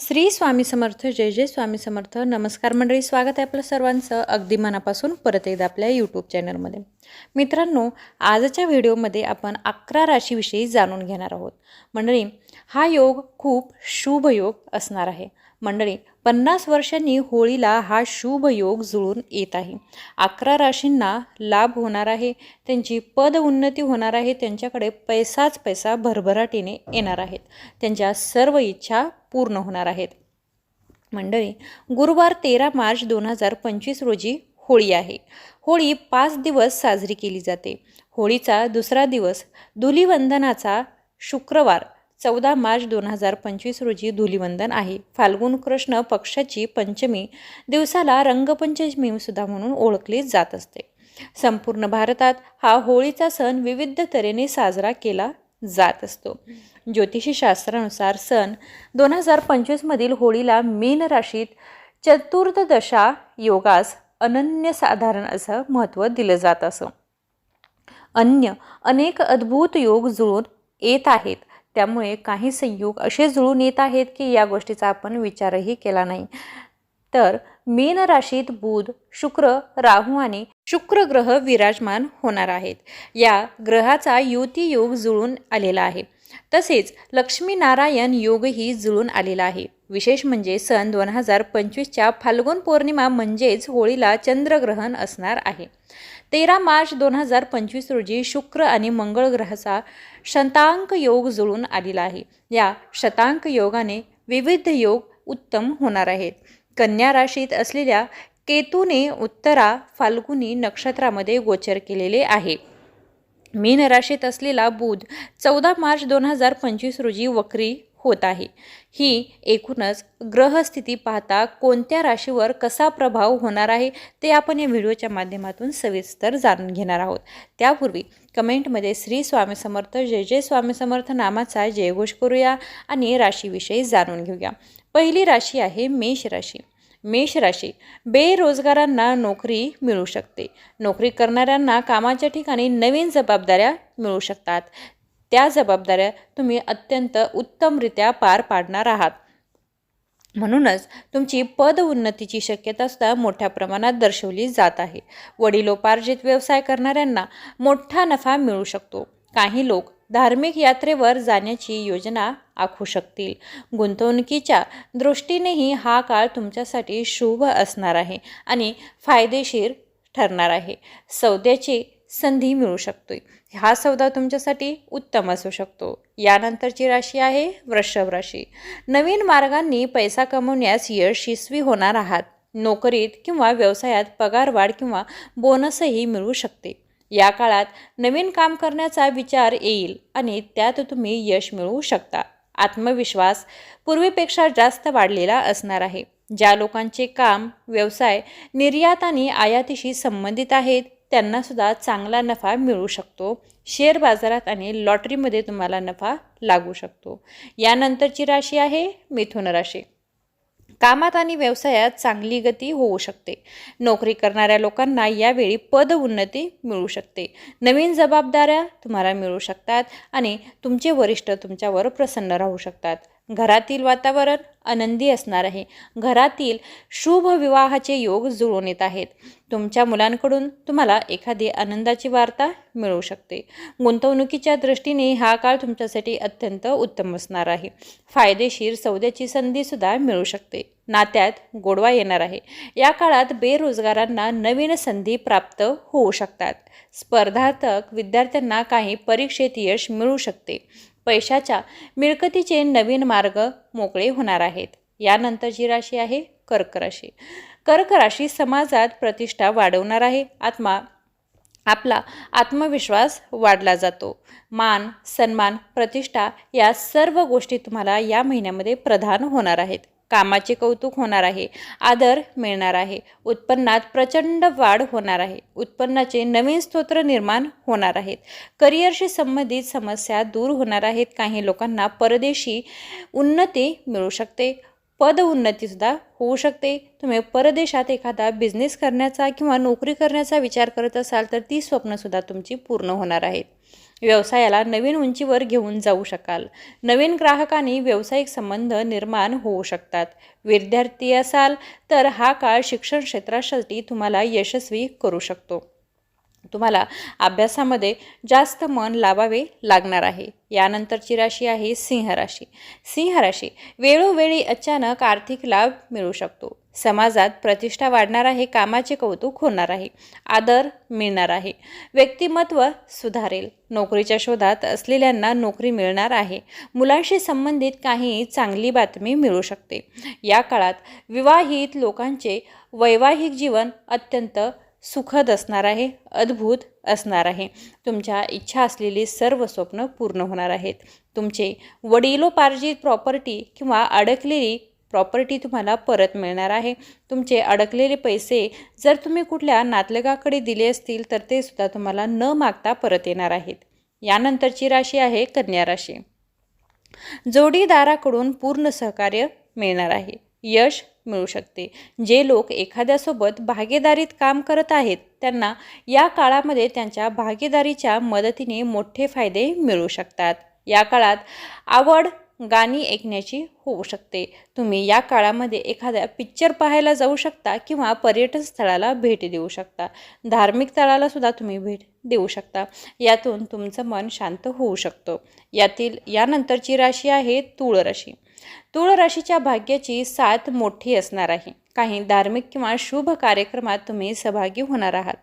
श्री स्वामी समर्थ जय जय स्वामी समर्थ. नमस्कार मंडळी स्वागत आहे आपलं सर्वांचं अगदी मनापासून परत एकदा आपल्या यूट्यूब चॅनलमध्ये मित्रांनो आजच्या व्हिडिओमध्ये आपण अकरा राशीविषयी जाणून घेणार आहोत. मंडळी हा योग खूप शुभ योग असणार आहे. मंडळी पन्नास वर्षांनी होळीला हा शुभ योग जुळून येत आहे. अकरा राशींना लाभ होणार आहे त्यांची पद उन्नती होणार आहे त्यांच्याकडे पैसाच पैसा भरभराटीने येणार आहेत. त्यांच्या सर्व इच्छा पूर्ण होणार आहेत. मंडळी गुरुवार तेरा मार्च दोन हजार पंचवीस रोजी होळी आहे. होळी पाच दिवस साजरी केली जाते. होळीचा दुसरा दिवस धुलीवंदनाचा शुक्रवार चौदा मार्च दोन हजार पंचवीस रोजी धुलिवंदन आहे. फाल्गुन कृष्ण पक्षाची पंचमी दिवसाला रंगपंचमी सुद्धा म्हणून ओळखली जात असते. संपूर्ण भारतात हा होळीचा सण विविध तऱ्हेने साजरा केला जात असतो. ज्योतिषी शास्त्रानुसार दोन हजार पंचवीसमधील होळीला मीन राशीत चतुर्दशा योगास अनन्यसाधारण असं महत्त्व दिलं जात असं. अन्य अनेक अद्भुत योग जुळून येत आहेत. त्यामुळे काही संयोग असे जुळून येत आहेत की या गोष्टीचा आपण विचारही केला नाही. तर मीन राशीत बुध शुक्र राहू आणि शुक्र ग्रह विराजमान होणार आहेत. या ग्रहाचा युती योग जुळून आलेला आहे. तसेच लक्ष्मीनारायण योगही जुळून आलेला आहे. विशेष म्हणजे सन दोन हजार पंचवीसच्या फाल्गुन पौर्णिमा म्हणजेच होळीला चंद्रग्रहण असणार आहे. तेरा मार्च दोन हजार पंचवीस रोजी शुक्र आणि मंगळ ग्रहाचा शतांक योग जुळून आलेला आहे. या शतांक योगाने विविध योग उत्तम होणार आहेत. कन्या राशीत असलेल्या केतूने उत्तरा फाल्गुनी नक्षत्रामध्ये गोचर केलेले आहे. मीन राशीत असलेला बुध चौदा मार्च दोन हजार पंचवीस रोजी वक्री होत आहे. ही एकूणच ग्रहस्थिती पाहता कोणत्या राशीवर कसा प्रभाव होणार आहे ते आपण या व्हिडिओच्या माध्यमातून सविस्तर जाणून घेणार आहोत. त्यापूर्वी कमेंटमध्ये श्री स्वामी समर्थ जय जय स्वामी समर्थ नामाचा जयघोष करूया आणि राशीविषयी जाणून घेऊया. पहिली राशी आहे मेष राशी. मेष राशी बेरोजगारांना नोकरी मिळू शकते. नोकरी करणाऱ्यांना कामाच्या ठिकाणी नवीन जबाबदाऱ्या मिळू शकतात. त्या जबाबदाऱ्या तुम्ही अत्यंत उत्तमरित्या पार पाडणार आहात. म्हणूनच तुमची पद उन्नतीची शक्यता सुद्धा मोठ्या प्रमाणात दर्शवली जात आहे. वडिलोपार्जित व्यवसाय करणाऱ्यांना मोठा नफा मिळू शकतो. काही लोक धार्मिक यात्रेवर जाण्याची योजना आखू शकतील. गुंतवणुकीच्या दृष्टीनेही हा काळ तुमच्यासाठी शुभ असणार आहे आणि फायदेशीर ठरणार आहे. सौद्याची संधी मिळू शकते हा सौदा तुमच्यासाठी उत्तम असू शकतो. यानंतरची राशी आहे वृषभ राशी. नवीन मार्गांनी पैसा कमवण्यास यशस्वी होणार आहात. नोकरीत किंवा व्यवसायात पगारवाढ किंवा बोनसही मिळू शकते. या काळात नवीन काम करण्याचा विचार येईल आणि त्यात तुम्ही यश मिळवू शकता. आत्मविश्वास पूर्वीपेक्षा जास्त वाढलेला असणार आहे. ज्या लोकांचे काम व्यवसाय निर्यात आणि आयातीशी संबंधित आहेत त्यांनासुद्धा चांगला नफा मिळू शकतो. शेअर बाजारात आणि लॉटरीमध्ये तुम्हाला नफा लागू शकतो. यानंतरची राशी आहे मिथुन राशी. कामात आणि व्यवसायात चांगली गती होऊ शकते. नोकरी करणाऱ्या लोकांना यावेळी पद उन्नती मिळू शकते. नवीन जबाबदाऱ्या तुम्हाला मिळू शकतात आणि तुमचे वरिष्ठ तुमच्यावर प्रसन्न राहू शकतात. घरातील वातावरण आनंदी असणार आहे. घरातील शुभ विवाहाचे योग जुळून येत आहेत. तुमच्या मुलांकडून तुम्हाला एखादी आनंदाची वार्ता मिळू शकते. गुंतवणुकीच्या दृष्टीने हा काळ तुमच्यासाठी अत्यंत उत्तम असणार आहे. फायदेशीर सौद्याची संधीसुद्धा मिळू शकते. नात्यात गोडवा येणार आहे. या काळात बेरोजगारांना नवीन संधी प्राप्त होऊ शकतात. स्पर्धात्मक विद्यार्थ्यांना काही परीक्षेत यश मिळू शकते. पैशाच्या मिळकतीचे नवीन मार्ग मोकळे होणार आहेत. यानंतरची राशी आहे कर्क राशी. कर्क राशी समाजात प्रतिष्ठा वाढवणार आहे. आत्मा आपला आत्मविश्वास वाढला जातो. मान सन्मान प्रतिष्ठा या सर्व गोष्टी तुम्हाला या महिन्यामध्ये प्रधान होणार आहेत. कामाचे कौतुक होणार आहे आदर मिळणार आहे उत्पन्नात प्रचंड वाढ होणार आहे उत्पन्नाचे नवीन स्तोत्र निर्माण होणार आहेत. करिअरशी संबंधित समस्या दूर होणार आहेत काही लोकांना परदेशी उन्नती मिळू शकते. पदउन्नतीसुद्धा होऊ शकते. तुम्ही परदेशात एखादा बिझनेस करण्याचा किंवा नोकरी करण्याचा विचार करत असाल तर ती स्वप्नसुद्धा तुमची पूर्ण होणार आहेत व्यवसायाला नवीन उंचीवर घेऊन जाऊ शकाल. नवीन ग्राहकांनी व्यावसायिक संबंध निर्माण होऊ शकतात. विद्यार्थी असाल तर हा काळ शिक्षण क्षेत्रासाठी तुम्हाला यशस्वी करू शकतो. तुम्हाला अभ्यासामध्ये जास्त मन लावावे लागणार आहे. यानंतरची राशी आहे सिंह राशी. सिंह राशी वेळोवेळी अचानक आर्थिक लाभ मिळू शकतो. समाजात प्रतिष्ठा वाढणार आहे कामाचे कौतुक होणार आहे आदर मिळणार आहे व्यक्तिमत्व सुधारेल. नोकरीच्या शोधात असलेल्यांना नोकरी मिळणार आहे. मुलांशी संबंधित काही चांगली बातमी मिळू शकते. या काळात विवाहित लोकांचे वैवाहिक जीवन अत्यंत सुखद असणार आहे अद्भुत असणार आहे. तुमच्या इच्छा असलेली सर्व स्वप्न पूर्ण होणार आहेत. तुमचे वडिलोपार्जित प्रॉपर्टी किंवा अडकलेली प्रॉपर्टी तुम्हाला परत मिळणार आहे. तुमचे अडकलेले पैसे जर तुम्ही कुठल्या नातलगाकडे दिले असतील तर ते सुद्धा तुम्हाला न मागता परत येणार आहेत. यानंतरची राशी आहे कन्या राशी. जोडीदाराकडून पूर्ण सहकार्य मिळणार आहे. यश मिळू शकते. जे लोक एखाद्यासोबत भागीदारीत काम करत आहेत त्यांना या काळामध्ये त्यांच्या भागीदारीच्या मदतीने मोठे फायदे मिळू शकतात. या काळात आवड गाणी ऐकण्याची होऊ शकते. तुम्ही या काळामध्ये एखाद्या पिक्चर पाहायला जाऊ शकता किंवा पर्यटन स्थळाला भेट देऊ शकता. धार्मिक स्थळाला सुद्धा तुम्ही भेट देऊ शकता. यातून तुमचं मन शांत होऊ शकतं. यातील यानंतरची राशी आहे तूळ राशी तूळ राशीच्या भाग्याची साथ मोठी असणार आहे. काही धार्मिक किंवा शुभ कार्यक्रमात तुम्ही सहभागी होणार आहात.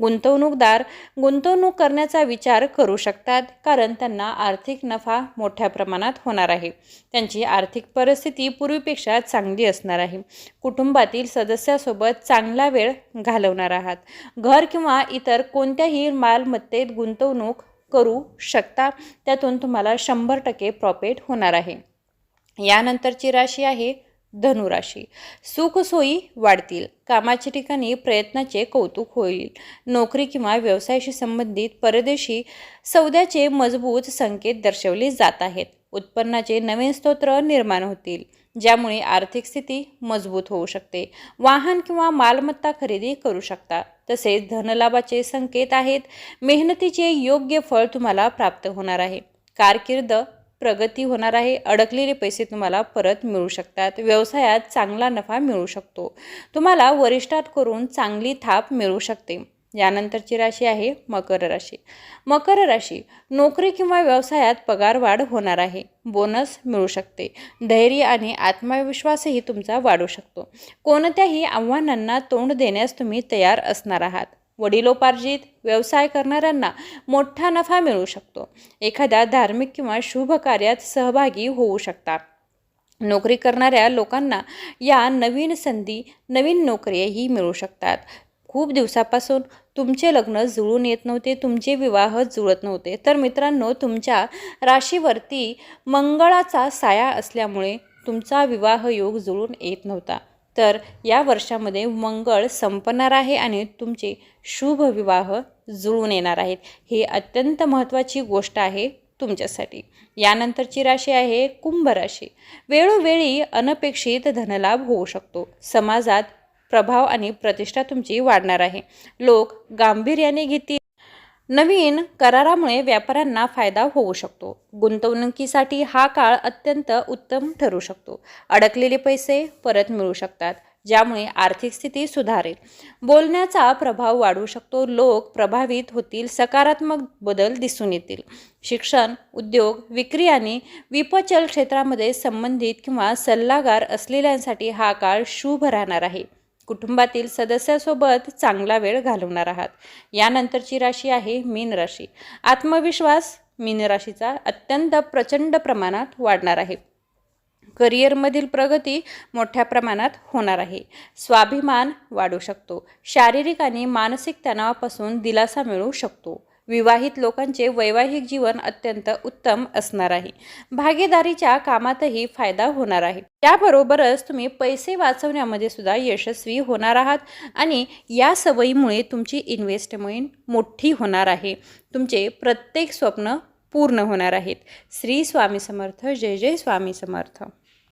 गुंतवणूकदार गुंतवणूक करण्याचा विचार करू शकतात कारण त्यांना आर्थिक नफा मोठ्या प्रमाणात होणार आहे. त्यांची आर्थिक परिस्थिती पूर्वीपेक्षा चांगली असणार आहे. कुटुंबातील सदस्यासोबत चांगला वेळ घालवणार आहात. घर किंवा इतर कोणत्याही मालमत्तेत गुंतवणूक करू शकता त्यातून तुम्हाला शंभर टक्के प्रॉफिट होणार आहे. यानंतरची राशी आहे धनुराशी. सुखसोयी वाढतील. कामाच्या ठिकाणी प्रयत्नाचे कौतुक होईल. नोकरी किंवा व्यवसायाशी संबंधित परदेशी सौद्याचे मजबूत संकेत दर्शवले जात आहेत. उत्पन्नाचे नवीन स्तोत्र निर्माण होतील ज्यामुळे आर्थिक स्थिती मजबूत होऊ शकते. वाहन किंवा मालमत्ता खरेदी करू शकता. तसेच धनलाभाचे संकेत आहेत. मेहनतीचे योग्य फळ तुम्हाला प्राप्त होणार आहे. कारकीर्द प्रगती होणार आहे अडकलेले पैसे तुम्हाला परत मिळू शकतात व्यवसायात चांगला नफा मिळू शकतो. तुम्हाला वरिष्ठात करून चांगली थाप मिळू शकते. यानंतरची राशी आहे मकर राशी. मकर राशी नोकरी किंवा व्यवसायात पगारवाढ होणार आहे बोनस मिळू शकते धैर्य आणि आत्मविश्वासही तुमचा वाढू शकतो. कोणत्याही आव्हानांना तोंड देण्यास तुम्ही तयार असणार आहात. वडिलोपार्जित व्यवसाय करणाऱ्यांना मोठा नफा मिळू शकतो. एखाद्या धार्मिक किंवा शुभ कार्यात सहभागी होऊ शकतात नोकरी करणाऱ्या लोकांना या नवीन संधी नवीन नोकरीही मिळू शकतात. खूप दिवसापासून तुमचे लग्न जुळून येत नव्हते तुमचे विवाह जुळत नव्हते. तर मित्रांनो तुमच्या राशीवरती मंगळाचा साया असल्यामुळे तुमचा विवाह योग जुळून येत नव्हता. तर या वर्षामध्ये मंगळ संपणार आहे आणि तुमचे शुभ विवाह जुळून येणार आहेत. ही अत्यंत महत्त्वाची गोष्ट आहे तुमच्यासाठी. यानंतरची राशी आहे कुंभ राशी. वेळोवेळी अनपेक्षित धनलाभ होऊ शकतो. समाजात प्रभाव आणि प्रतिष्ठा तुमची वाढणार आहे. लोक गांभीर्याने घेतील. नवीन करारामुळे व्यापाऱ्यांना फायदा होऊ शकतो. गुंतवणुकीसाठी हा काळ अत्यंत उत्तम ठरू शकतो. अडकलेले पैसे परत मिळू शकतात ज्यामुळे आर्थिक स्थिती सुधारेल. बोलण्याचा प्रभाव वाढू शकतो. लोक प्रभावित होतील सकारात्मक बदल दिसून येतील. शिक्षण उद्योग विक्री आणि विपचल क्षेत्रामध्ये संबंधित किंवा सल्लागार असलेल्यांसाठी हा काळ शुभ राहणार आहे. कुटुंबातील सदस्यासोबत चांगला वेळ घालवणार आहात. यानंतरची राशी आहे मीन राशी. आत्मविश्वास मीन राशीचा अत्यंत प्रचंड प्रमाणात वाढणार आहे. करिअरमधील प्रगती मोठ्या प्रमाणात होणार आहे. स्वाभिमान वाढू शकतो. शारीरिक आणि मानसिक तणावापासून दिलासा मिळू शकतो. विवाहित लोकांचे वैवाहिक जीवन अत्यंत उत्तम असणार आहे. भागीदारीच्या कामातही फायदा होणार आहे. त्याबरोबरच तुम्ही पैसे वाचवण्यामध्ये सुद्धा यशस्वी होणार आहात आणि या सवयीमुळे तुमची इन्व्हेस्टमेंट मोठी होणार आहे. तुमचे प्रत्येक स्वप्न पूर्ण होणार आहेत. श्री स्वामी समर्थ. जय जय स्वामी समर्थ.